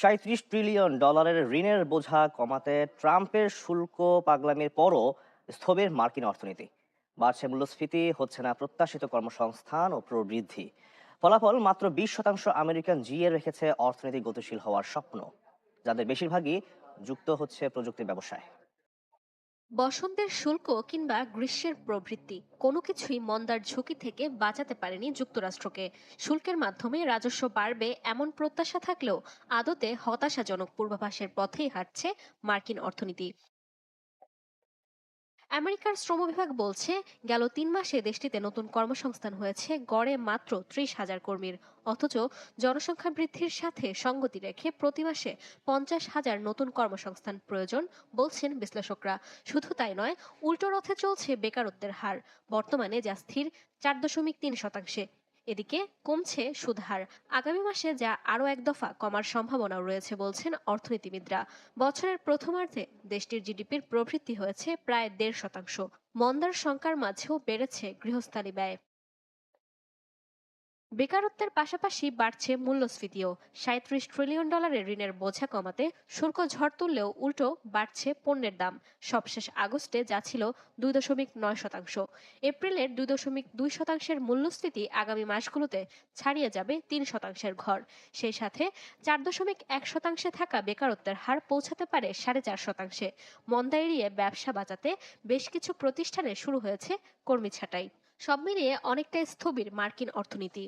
সাঁত্রিশ ট্রিলিয়ন ডলারের ঋণের বোঝা কমাতে ট্রাম্পের শুল্ক পাগলামির পরও স্থবির মার্কিন অর্থনীতি। বাড়ছে মূল্যস্ফীতি, হচ্ছে না প্রত্যাশিত কর্মসংস্থান ও প্রবৃদ্ধি। ফলাফল মাত্র বিশ শতাংশ আমেরিকান জিয়ে রেখেছে অর্থনীতি গতিশীল হওয়ার স্বপ্ন। যাদের বেশিরভাগই যুক্ত হচ্ছে প্রযুক্তি ব্যবসায়। বসন্তের শুল্ক কিংবা গ্রীষ্মের প্রবৃত্তি, কোনো কিছুই মন্দার ঝুঁকি থেকে বাঁচাতে পারেনি যুক্তরাষ্ট্রকে। শুল্কের মাধ্যমে রাজস্ব বাড়বে এমন প্রত্যাশা থাকলেও আদতে হতাশাজনক পূর্বাভাসের পথেই হাঁটছে মার্কিন অর্থনীতি। আমেরিকার শ্রম বিভাগ বলছে, গেল তিন মাসে দেশটিতে নতুন কর্মসংস্থান হয়েছে, গড়ে মাত্র ত্রিশ হাজার কর্মীর। অথচ জনসংখ্যা বৃদ্ধির সাথে সঙ্গতি রেখে প্রতি মাসে পঞ্চাশ হাজার নতুন কর্মসংস্থান প্রয়োজন বলছেন বিশ্লেষকরা। শুধু তাই নয়, উল্টো রথে চলছে বেকারত্বের হার। বর্তমানে যা স্থির, চার দশমিক তিন শতাংশে। এদিকে কমছে সুদহার। আগামী মাসে যা আরও এক দফা কমার সম্ভাবনাও রয়েছে বলছেন অর্থনীতিবিদরা। বছরের প্রথমার্ধে দেশটির জিডিপির প্রবৃদ্ধি হয়েছে প্রায় দেড় শতাংশ। মন্দার সংখ্যার মাঝেও বেড়েছে গৃহস্থালী ব্যয়। বেকারত্বের পাশাপাশি বাড়ছে মূল্যস্ফীতিও। সাঁত্রিশ ট্রিলিয়ন ডলারের ঋণের বোঝা কমাতে শুল্ক ঝড় তুললেও উল্টো বাড়ছে পণ্যের দাম। সবশেষ আগস্টে যা ছিল দুই দশমিক নয় শতাংশ। এপ্রিলের দুই দশমিক দুই শতাংশের মূল্যস্ফীতি আগামী মাসগুলোতে ছাড়িয়ে যাবে তিন শতাংশের ঘর। সেই সাথে চার দশমিক এক শতাংশে থাকা বেকারত্বের হার পৌঁছাতে পারে সাড়ে চার শতাংশে। মন্দা এড়িয়ে ব্যবসা বাঁচাতে বেশ কিছু প্রতিষ্ঠানে শুরু হয়েছে কর্মী ছাঁটাই। সব মিলিয়ে অনেকটাই স্থবির মার্কিন অর্থনীতি।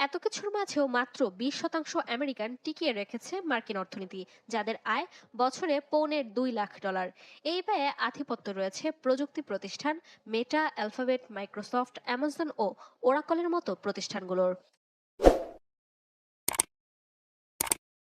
এত কিছুর মাঝেও মাত্র বিশ শতাংশ আমেরিকান টিকিয়ে রেখেছে মার্কিন অর্থনীতি, যাদের আয় বছরে পৌনে দুই লাখ ডলার। এই ব্যয়ে আধিপত্য রয়েছে প্রযুক্তি প্রতিষ্ঠান, মেটা, অ্যালফাবেট, মাইক্রোসফট, অ্যামাজন ও ওরাকলের মতো প্রতিষ্ঠানগুলোর।